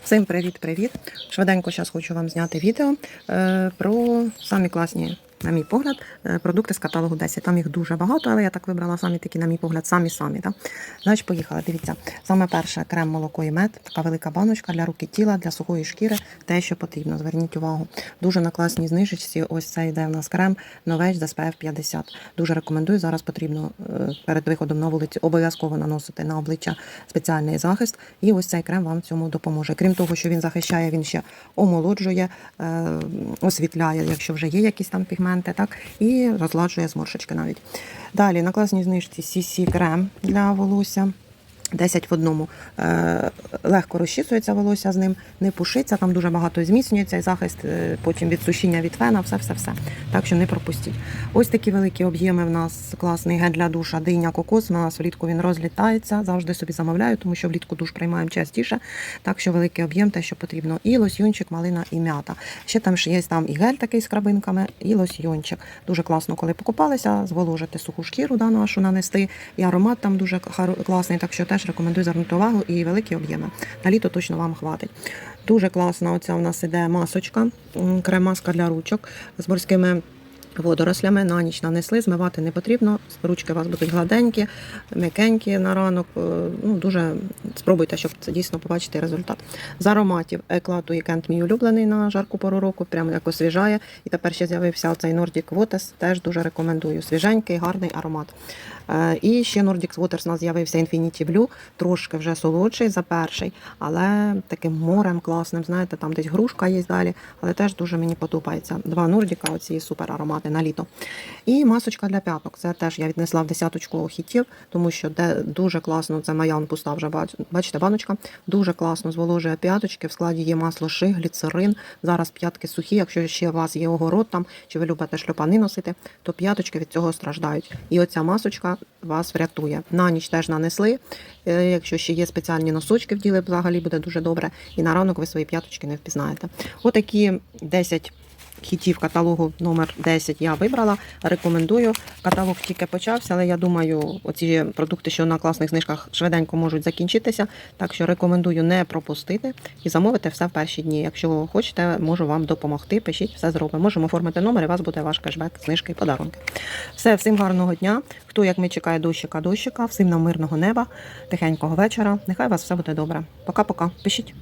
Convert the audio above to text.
Всім привіт-привіт! Швиденько зараз хочу вам зняти відео е, про самі класні, на мій погляд, е, продукти з каталогу 10. Там їх дуже багато, але я так вибрала самі такі, на мій погляд, самі-самі. Да? Значить, поїхали. Дивіться. Саме перше крем, молоко і мед, така велика баночка для руки тіла, для сухої шкіри, те, що потрібно. Зверніть увагу. Дуже на класній знижечці. Ось це йде в нас крем новеч з SPF 50. Дуже рекомендую. Зараз потрібно е, перед виходом на вулицю обов'язково наносити на обличчя спеціальний захист. І ось цей крем вам цьому допоможе. Крім того, що він захищає, він ще омолоджує, е, освітляє, якщо вже є якісь там пігменти, так і розладжує зморшечки навіть. Далі на класній знижці CC крем для волосся. 10 в одному Е, легко розчісується волосся з ним, не пушиться, там дуже багато зміцнюється і захист е, потім від сушіння від фена, все-все-все. Так що не пропустіть. Ось такі великі об'єми в нас класний гель для душа, диня, кокос. У нас влітку він розлітається. Завжди собі замовляю, тому що влітку душ приймаємо частіше. Так що великий об'єм, те, що потрібно. І лосьйончик, малина і м'ята. Ще там ще є там і гель такий з крабинками, і лосьйончик. Дуже класно, коли покупалися, зволожити суху шкіру да, нашу нанести. І аромат там дуже класний, так що теж рекомендую звернути увагу і великі об'єми. На літо точно вам хватить. Дуже класна оця у нас іде масочка, крем-маска для ручок з морськими водорослями. На ніч нанесли, змивати не потрібно. Ручки у вас будуть гладенькі, м'якенькі на ранок. Е, Ну, дуже спробуйте, щоб це дійсно побачити результат. З ароматів Eclat Weekend мій улюблений на жарку пору року, прямо як освіжає. І тепер ще з'явився цей Nordic Waters, теж дуже рекомендую. Свіженький, гарний аромат. Е, І ще Nordic Waters у нас з'явився Infinity Blue, трошки вже солодший за перший, але таким морем класним, знаєте, там десь грушка є далі, але теж дуже мені подобається. Два Нордіка, оці супер аромати на літо. І масочка для п'яток. Це теж я віднесла в десяточку хітів, тому що де дуже класно, це Маян пуста вже бачите, баночка. Дуже класно зволожує п'яточки. В складі є масло ши, гліцерин. Зараз п'ятки сухі. Якщо ще у вас є огород там, чи ви любите шльопани носити, то п'яточки від цього страждають. І оця масочка вас врятує. На ніч теж нанесли. Е, Якщо ще є спеціальні носочки вділи, взагалі буде дуже добре. І на ранок ви свої п'яточки не впізнаєте. Отакі 10 хітів каталогу номер 10 я вибрала. Рекомендую. Каталог тільки почався, але я думаю, оці продукти, що на класних знижках швиденько можуть закінчитися. Так що рекомендую не пропустити і замовити все в перші дні. Якщо хочете, можу вам допомогти. Пишіть, все зробимо. Можемо оформити номер, і у вас буде ваш кешбек, знижки і подарунки. Все, всім гарного дня. Хто як ми чекає дощика, дощика, всім нам мирного неба, тихенького вечора. Нехай у вас все буде добре. Пока-пока. Пишіть.